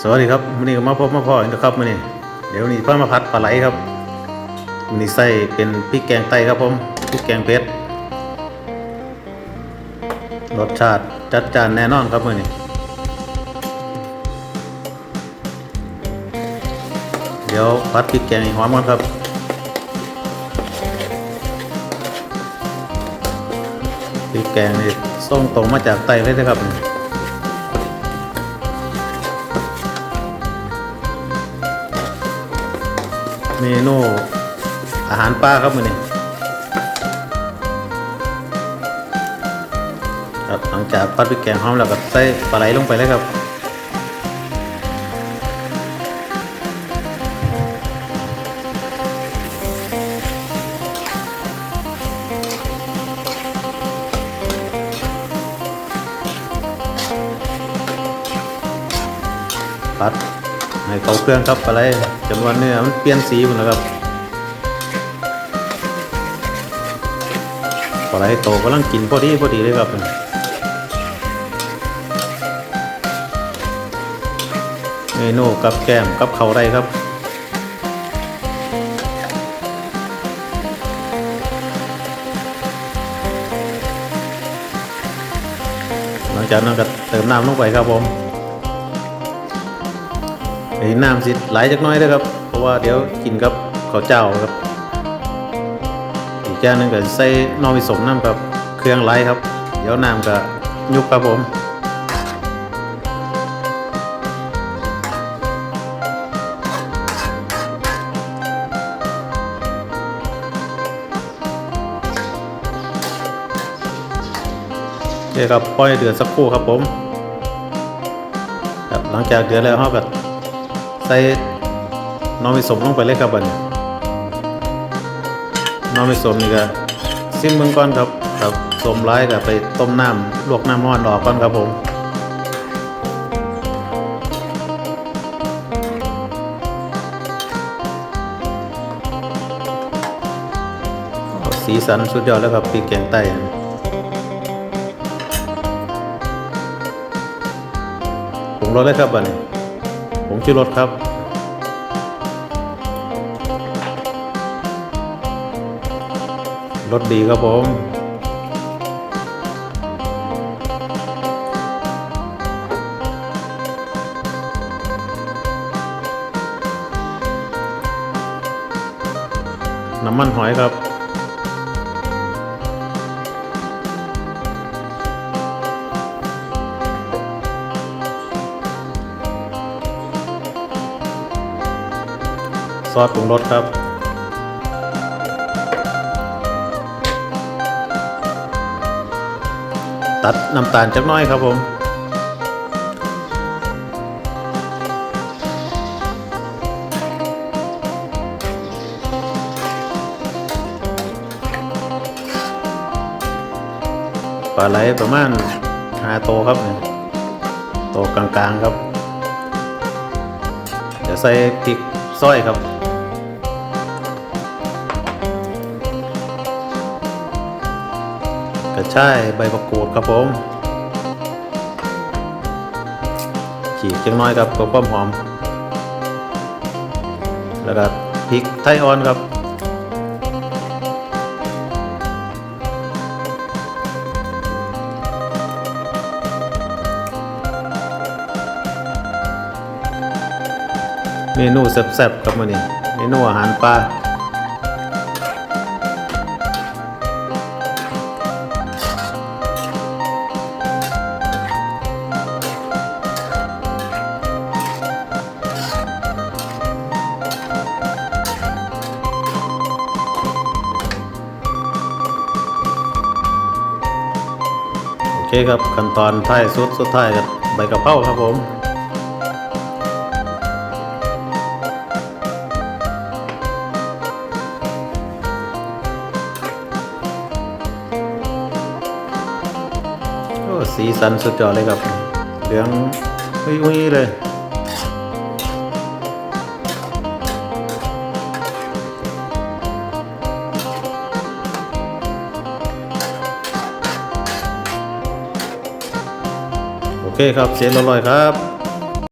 สวัสดีครับวันนี้ก็มาพบมาพออีกนะครับวันนี้เดี๋ยววันนี้เพิ่มมาพัดปลาไหลครับวันนี้ใส่เป็นพริกแกงไตครับผมพริกแกงเผ็ดรสชาติจัดจานแน่นอนครับมื่อนี้ เดี๋ยวพัดพริกแกงหอมกันครับพริกแกงนี่ส่งตรงมาจากไตเลยนะครับ เมนูอาหารป่าครับมือนี้ครับหลังจากปัดพริกแกงหอมแล้วก็ใส่ปลาไหลลงไปเลยครับปัด ให้เขาเครื่องครับปลาไหลจำนวนเนื้อมันเปลี่ยนสีหมดแล้วครับปลาไหลโตกำลังกินพอดีพอดีเลยครับเมนูกับแก้มกับเขาวไรครับหลังจากนั้นก็เติมน้ำลงไปครับผม อ้น้ำสิไหลจักน้อยด้อครับ เพราะว่าเดี๋ยวกินกับข้าวเจ้าครับ อีกอย่างหนึงก็ใส่นอมิสมน้ำครับเครื่องไหลครับ เดี๋ยวน้ำก็ยุบครับผมโอเคครับปล่อยเดือดสักครู่ครับผมครับหลังจากเดือดแล้วเราก็ ใส่น้องมิสมลงไปเลยครับบัดนี้น้องมิสมนี่ก็ซิมเบิ่งก่อนครับครับสมร้ายก็ไปต้มน้ำลวกน้ำร้อนออกก่อนครับผมสีสันสุดยอดแล้วครับพริกแกงใต้ผงรสเลยครับบัดนี้ ผงชูรสครับรสดีครับผม น้ำมันหอยครับ ซอสปรุงรสครับ ตัดน้ำตาลจักน้อยครับผมปลาไหลประมาณหาโตครับโตกลางๆครับ เดี๋ยวใส่พริกซอยครับ กระชายใบมะกรูดครับผมฉีกจังน้อยครับเพื่อความหอม แล้วก็พริกไทยอ่อนครับเมนูแซ่บๆครับมื้อนี้เมนูอาหารปลา คครับขั้นตอนท้ายสุดสุดท้ายกับใบกะเพราครับผมโอ้สีสันสุดยอดเลยครับเหลืองอุ้ยๆเลย เคครับเสียงอร่อยครับ